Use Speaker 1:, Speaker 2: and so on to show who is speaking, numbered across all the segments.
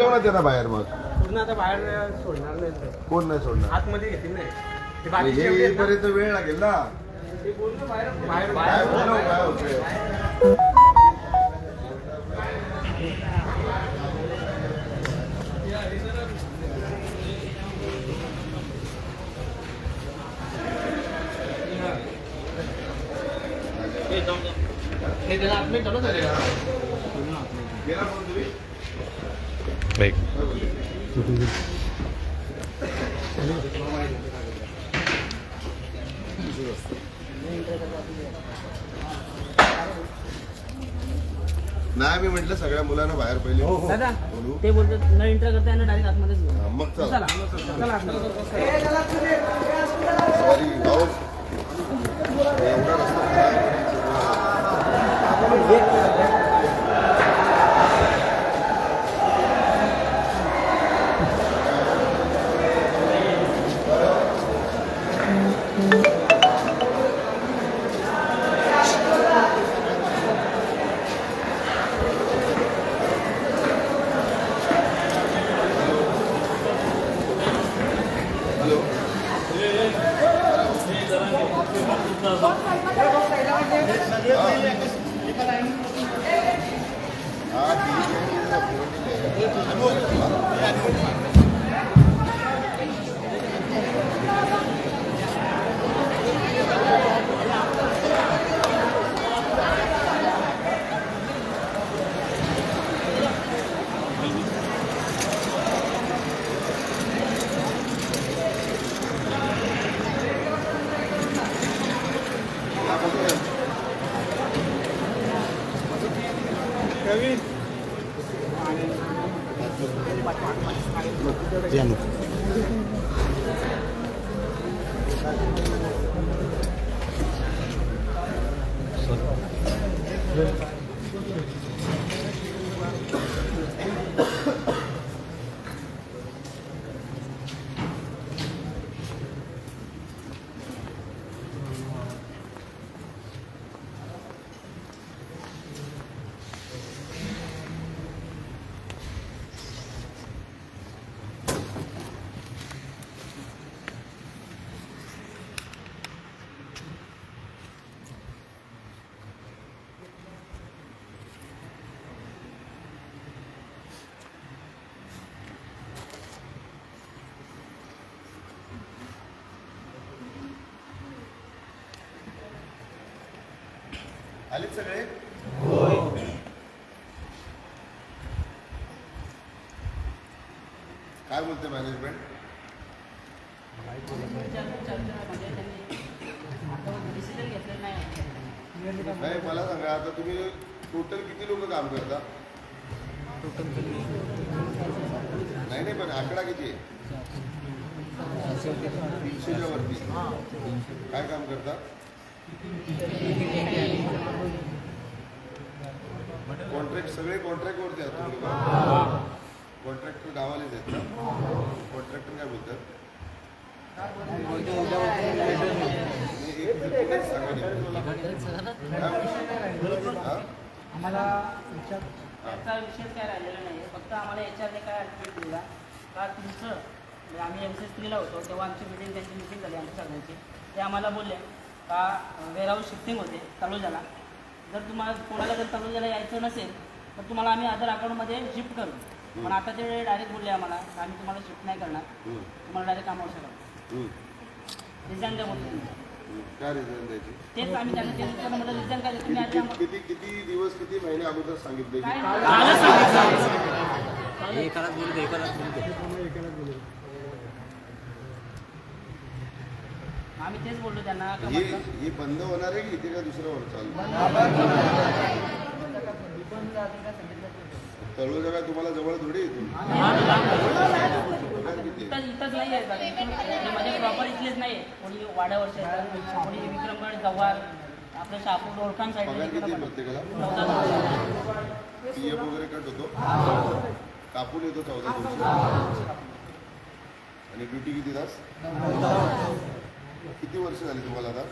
Speaker 1: ठेवणार बाहेर मग?
Speaker 2: पूर्ण आता बाहेर सोडणार नाही ते.
Speaker 1: कोण नाही सोडणार?
Speaker 2: आतमध्ये घेतील नाही. ते बाकीचे एवढे आहेत ना,
Speaker 1: येईपर्यंत वेळ लागेल ना?
Speaker 2: ते पूर्ण बाहेर. बाहेर
Speaker 1: काय बोलव काय होतंय? गेला फोन तुम्ही? नाही मी म्हटलं सगळ्या मुलांना बाहेर पहिले
Speaker 3: दादा
Speaker 1: बोलू.
Speaker 3: ते बोलतात न एंटर करता येणार डायरेक्ट आतमध्येच
Speaker 1: हा, मग चल
Speaker 3: चला चला आतमध्ये.
Speaker 1: सॉरी भाऊ एवढा रस्ता हा आलेत सगळे काय बोलते मॅनेजमेंट
Speaker 3: नाही
Speaker 1: नाही मला सांगा आता तुम्ही टोटल किती लोक काम करता? नाही नाही पण आकडा किती आहे तीनशेच्या वरती काय काम करता? कॉन्ट्रॅक्ट सगळे कॉन्ट्रॅक्ट वरती आहेत तुम्ही. कॉन्ट्रॅक्टर गावालेच आहेत ना? कॉन्ट्रॅक्टर काय बोलतात. हा?
Speaker 3: आम्हाला त्याचा विषय काय राहिलेला नाही फक्त आम्हाला याच्याने काय ॲक्टिव्हिटी दिला का तुमचं म्हणजे आम्ही एम सी एस थ्रीला होतो तेव्हा आमची मिटिंग त्यांची मिटिंग झाली आमच्या सगळ्यांची. ते आम्हाला बोलले. का वेअरहाऊस शिफ्टिंग होते तळोजाला जर तुम्हाला कोणाला जर तळोजाला यायचं नसेल तर तुम्हाला आम्ही अदर अकाउंटमध्ये शिफ्ट करू. पण आता ते डायरेक्ट बोलले आम्हाला आम्ही तुम्हाला शिफ्ट नाही करणार. तुम्हाला डायरेक्ट कामावर
Speaker 1: हम्म,
Speaker 3: रिझाईन द्या
Speaker 1: हम्म. काय रिझन द्यायची?
Speaker 3: तेच आम्ही त्यांना तेच विचारलं म्हटलं रिझाईन काय द्या? तुम्ही आधी
Speaker 1: किती
Speaker 3: आम्हाला
Speaker 1: किती किती दिवस किती महिने अगोदर सांगितले
Speaker 3: कालच
Speaker 4: एकालाच बोलू दे एकालाच बोलू दे.
Speaker 3: आम्ही तेच बोललो त्यांना का
Speaker 1: हे
Speaker 3: म्हटलं?
Speaker 1: हे बंद होणार आहे की इथे काय दुसरं वर चालू? तळोजा काय तुम्हाला जवळ थोडी येतो पगार किती? आहे?
Speaker 3: इथंच इथंच नाही आहे बघा. इथून म्हणजे माझे प्रॉपर इथलेच नाही आहे. कोणी वाड्यावरचे आहेत कोणी विक्रमगड जव्हार आपलं शहापूर ओळखान
Speaker 1: पगार किती आहे
Speaker 3: साईड
Speaker 1: प्रत्येकाला? वगैरे कट होतो. कापून येतो चौदा दिवशी आणि ड्युटी किती तास? किती वर्ष झाली तुम्हाला आता?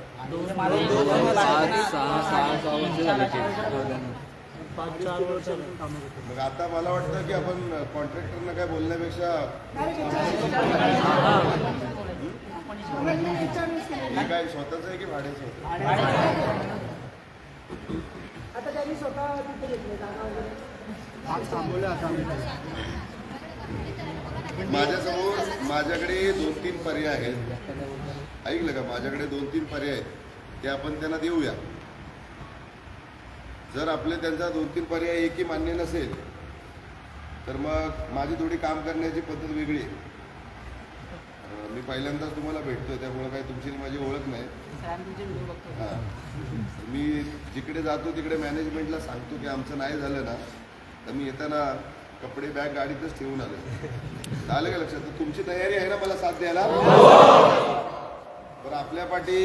Speaker 1: मग आता मला वाटतं की आपण कॉन्ट्रॅक्टरना काय बोलण्यापेक्षा हे काय स्वतःच आहे की भाड्याचं होतं
Speaker 5: आता त्यांनी स्वतः तिथे घेतले जागा वगैरे.
Speaker 2: आज थांबवले आता आम्ही.
Speaker 1: माझ्यासमोर माझ्याकडे दोन तीन पर्याय आहेत. ऐकलं का? माझ्याकडे दोन तीन पर्याय आहेत. ते आपण त्यांना देऊया. जर आपले त्यांचा दोन तीन पर्याय एकही मान्य नसेल तर मग माझी थोडी काम करण्याची पद्धत वेगळी आहे. मी पहिल्यांदाच तुम्हाला भेटतोय त्यामुळे काही तुमची माझी ओळख नाही. हां. मी जिकडे जातो तिकडे मॅनेजमेंटला सांगतो की आमचं नाही झालं ना तर मी येताना कपडे बॅग गाडीतच ठेवून आलो आलं का लक्षात? तर तुमची तयारी आहे ना मला साथ द्यायला? बरं आपल्या पाठी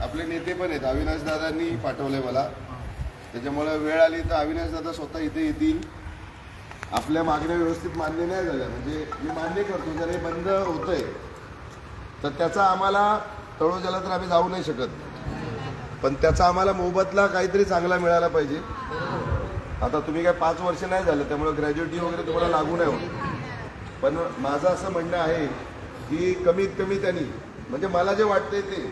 Speaker 1: आपले नेते पण आहेत. अविनाशदादांनी पाठवले मला. त्याच्यामुळे वेळ आली तर अविनाशदादा स्वतः इथे येतील. आपल्या मागण्या व्यवस्थित मान्य नाही झाल्या. म्हणजे मी मान्य करतो जर हे बंद होतंय तर त्याचा आम्हाला तळोजाला तर आम्ही जाऊ नाही शकत. पण त्याचा आम्हाला मोबदला काहीतरी चांगला मिळाला पाहिजे. आता तुम्ही काय पाच वर्ष नाही झालं त्यामुळे ग्रॅज्युएटी वगैरे तुम्हाला लागू नाही होत. पण माझं असं म्हणणं आहे की कमीत कमी त्यांनी म्हणजे मला जे वाटतंय ते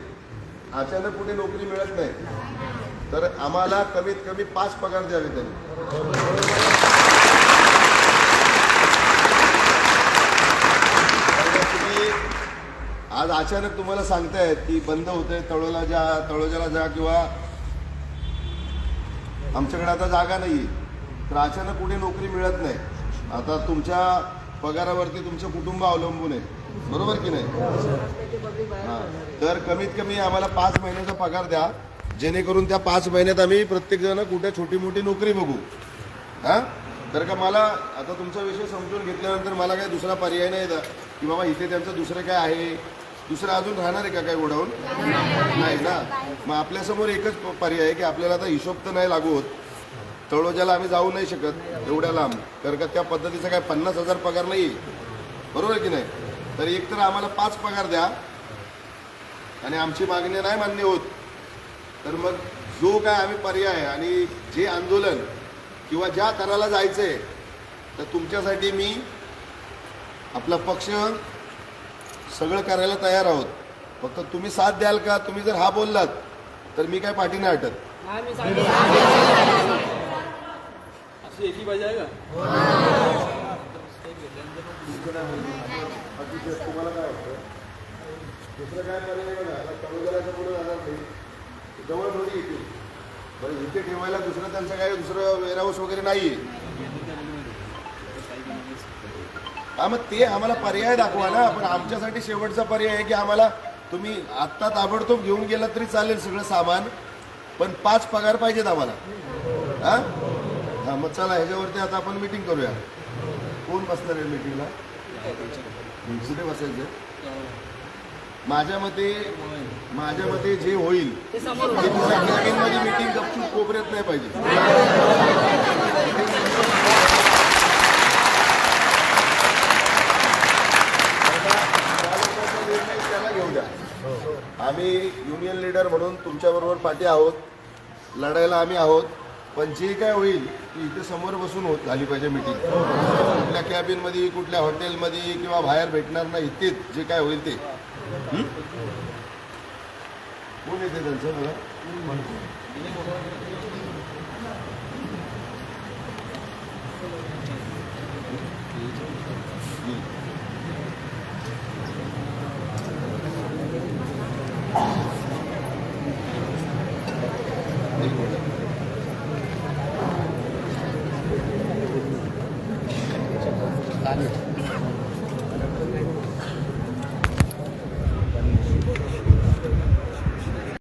Speaker 1: अचानक कुठे नोकरी मिळत नाही तर आम्हाला कमीत कमी पाच पगार द्यावे त्यांनी. तुम्ही आज अचानक तुम्हाला सांगतायत की बंद होतंय तळोला जा तळोजाला जा किंवा आमच्याकडे आता जागा नाही तर अचानक कुठे नोकरी मिळत नाही. आता तुमच्या पगारावरती तुमचं कुटुंब अवलंबून आहे. बरोबर की नाही? हां. तर कमीत कमी आम्हाला पाच महिन्याचा पगार द्या. जेणेकरून त्या पाच महिन्यात आम्ही प्रत्येकजण कुठे छोटी मोठी नोकरी बघू. हां? तर का मला आता तुमचा विषय समजून घेतल्यानंतर मला काही दुसरा पर्याय नाही दा- की बाबा इथे त्यांचं दुसरं काय आहे? दुसरं अजून राहणार आहे का काय गोडाऊन? नाही ना. मग आपल्यासमोर एकच पर्याय आहे की आपल्याला आता हिशोब तर नाही लागू होत. तळोजाला आम्ही जाऊ नाही शकत एवढ्या लांब. कारण का त्या पद्धतीचा काय पन्नास हजार पगार नाही बरोबर आहे की नाही? तर एक तर आम्हाला पाच पगार द्या. आणि आमची मागणी नाही मान्य होत. तर मग जो काय आम्ही पर्याय आणि जे आंदोलन किंवा ज्या तराला जायचंय तर तुमच्यासाठी मी आपला पक्ष सगळं करायला तयार आहोत. फक्त तुम्ही साथ द्याल का? तुम्ही जर हा बोललात तर मी काय पाठी नाही हटत
Speaker 3: सांगितलं
Speaker 4: अशी एकी पाहिजे आहे का?
Speaker 1: तुम्हाला काय वाटतं दुसरं काय पर्याय बघा आता तळोदराच्या पुढे जाणार नाही जवळ थोडी येतील बरं इथे ठेवायला दुसरं त्यांचं काय दुसरं वेअरहाऊस वगैरे नाही हा मग ते आम्हाला पर्याय दाखवा ना पण आमच्यासाठी शेवटचा पर्याय आहे की आम्हाला तुम्ही आत्ता ताबडतोब घेऊन गेलात तरी चालेल सगळं सामान. पण पाच पगार पाहिजेत आम्हाला हां हां मग चला ह्याच्यावरती आता आपण मिटिंग करूया कोण बसणार आहे मिटिंगला कुठे बसायचं माझ्या मते माझ्या मते जे होईल
Speaker 3: ते
Speaker 1: माझी मिटिंग गपचूप कोपऱ्यात नाही पाहिजे. त्याला घेऊ द्या. आम्ही युनियन लीडर म्हणून तुमच्याबरोबर पाठी आहोत. लढायला आम्ही आहोत. पण जे काय होईल ती इथे समोर बसून होत झाली पाहिजे मीटिंग कुठल्या कॅबिनमध्ये कुठल्या हॉटेलमध्ये किंवा बाहेर भेटणार नाही इथेच जे काय होईल ते. कोण येते त्यांचं मला हं.